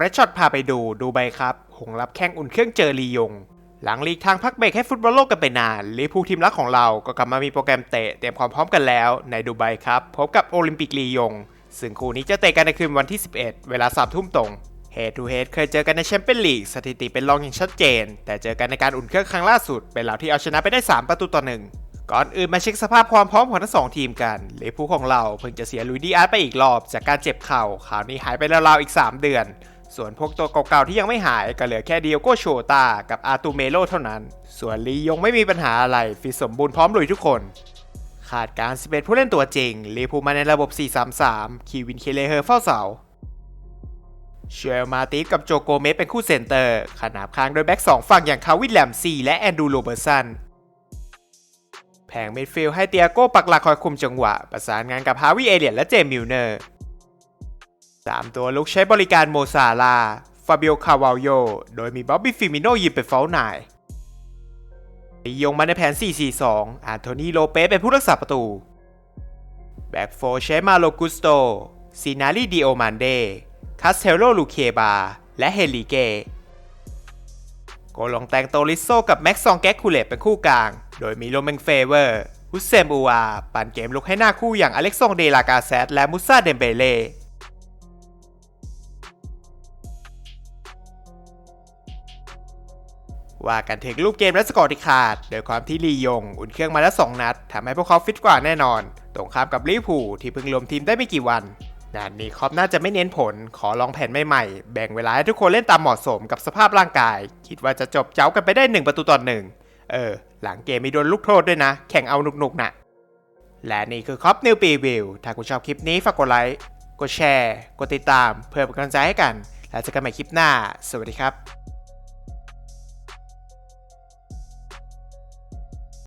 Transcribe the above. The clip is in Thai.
เรดช็อตพาไปดูดูใบครับ หงรับแข้งอุ่นเครื่องเจอลียง หลังลีกทางพักเบรกให้ฟุตบอลโลกกันไปนานลิพูทีมรักของเราก็กลับมามีโปรแกรมเตะเตรียมความพร้อมกันแล้วในดูไบครับพบกับโอลิมปิกลียง ซึ่งคู่นี้จะเตะกันในคืนวันที่ 11 เวลาสามทุ่มตรงเฮดทูเฮดเคยเจอกันในแชมเปี้ยนลีกสถิติเป็นรองอย่างชัดเจน แต่เจอกันในการอุ่นเครื่องครั้งล่าสุด เป็นเราที่เอาชนะไปได้ 3 ประตูต่อหนึ่งก่อนอื่นมาเช็คสภาพความพร้อมของทั้งสองทีมกันลิเวอร์พูลของเราเพิ่งจะเสียลุยดีอาร์ตไปอีกรอบจากการเจ็บเข่าคราวนี้หายไปราวๆอีก 3 เดือน ส่วนพวกตัวเก่าๆที่ยังไม่หายก็เหลือแค่เดียโกโชตากับอาตูเมโลเท่านั้น ส่วนลียงไม่มีปัญหาอะไรฟิตสมบูรณ์พร้อมลุยทุกคนขาดการ11ผู้เล่นตัวจริงลีเวอร์พูมาในระบบ 4-3-3 คีวินเคเลเฮอร์เฝ้าเสา เชลมาติฟกับโจโกเมสเป็นคู่เซนเตอร์ ขนาบค้างโดยแบ็กสองฝั่งอย่างคาวินแลมซีและแอนดูโรเบอร์สัน แผงเมดฟิลด์ให้เตียโก้ปักหลักคอยคุมจังหวะ ประสานงานกับฮาวิเอเลียนและเจมิลเนอร์ สามตัวลุกใช้บริการโมซาลา ฟาบิโอคาวาลโย โดยมีบ๊อบบี้ฟิมิโนยิงเป็นเฟลนายยงมาในแผน 4-4-2อาร์โทนีโลเปสเป็นผู้รักษาประตู แบ็กโฟร์ใช้มาโลกุสโตซีนารีดิโอมันเดคาสเทโลลูเคบา และเฮลิเกโกลองแตงโตลิโซกับแม็กซองแก๊กคูเลตเป็นคู่กลาง โดยมีโรเมงเฟเวอร์ ฮุสเซมอูอาปั่นเกมลุกให้หน้าคู่อย่างอเล็กซองเดลากาเซตและมุซาเดมเบเล่ ว่ากันถึงรูปเกมและสกอร์ที่ขาด โดยความที่ลียง อุ่นเครื่องมาแล้ว 2 นัดทำให้พวกเขาฟิตกว่าแน่นอน ตรงข้ามกับลิเวอร์พูลที่เพิ่งรวมทีมได้ไม่กี่วันนัดนี้คอปน่าจะไม่เน้นผล ขอลองแผนใหม่ๆ แบ่งเวลาให้ทุกคนเล่นตามเหมาะสมกับสภาพร่างกาย คิดว่าจะจบเจ้ากันไปได้ 1 ประตูต่อหนึ่งเออ หลังเกมมีโดนลูกโทษด้วยนะ แข่งเอาหนุกๆน่ะ และนี่คือคอปนิวปีวิว ถ้าคุณชอบคลิปนี้ฝากกดไลค์ กดแชร์ กดติดตาม เพื่อเป็นกำลังใจให้กัน แล้วเจอกันใหม่คลิปหน้า สวัสดีครับ